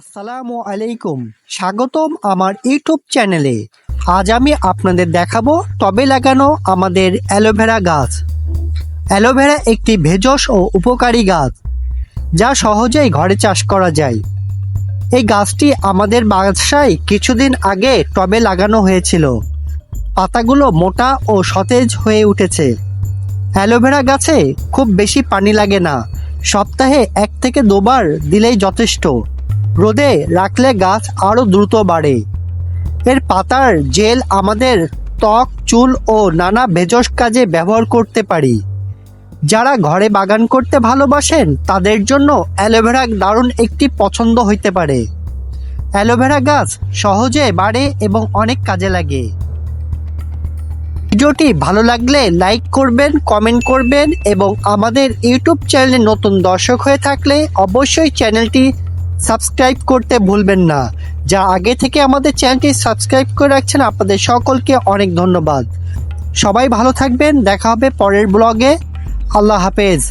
আসসালামু আলাইকুম। স্বাগতম আমার ইউটিউব চ্যানেলে। আজ আমি আপনাদের দেখাবো টবে লাগানো আমাদের অ্যালোভেরা গাছ। অ্যালোভেরা একটি ভেষজ ও উপকারী গাছ, যা সহজেই ঘরে চাষ করা যায়। এই গাছটি আমাদের বাসায় কিছুদিন আগে টবে লাগানো হয়েছিল। পাতাগুলো মোটা ও সতেজ হয়ে উঠেছে। অ্যালোভেরা গাছে খুব বেশি পানি লাগে না। সপ্তাহে এক থেকে দুবার দিলেই যথেষ্ট। রোদে রাখলে গাছ আরও দ্রুত বাড়ে। এর পাতার জেল আমাদের ত্বক, চুল ও নানা ভেষজ কাজে ব্যবহার করতে পারি। যারা ঘরে বাগান করতে ভালোবাসেন, তাদের জন্য অ্যালোভেরা দারুণ একটি পছন্দ হইতে পারে। অ্যালোভেরা গাছ সহজে বাড়ে এবং অনেক কাজে লাগে। ভিডিওটি ভালো লাগলে লাইক করবেন, কমেন্ট করবেন এবং আমাদের ইউটিউব চ্যানেলে নতুন দর্শক হয়ে থাকলে অবশ্যই চ্যানেলটি সাবস্ক্রাইব করতে ভুলবেন না। যা আগে থেকে আমাদের চ্যানেলটি সাবস্ক্রাইব করে রাখছেন, আপনাদের সকলকে অনেক ধন্যবাদ। সবাই ভালো থাকবেন, দেখা হবে পরের ব্লগে। আল্লাহ হাফেজ।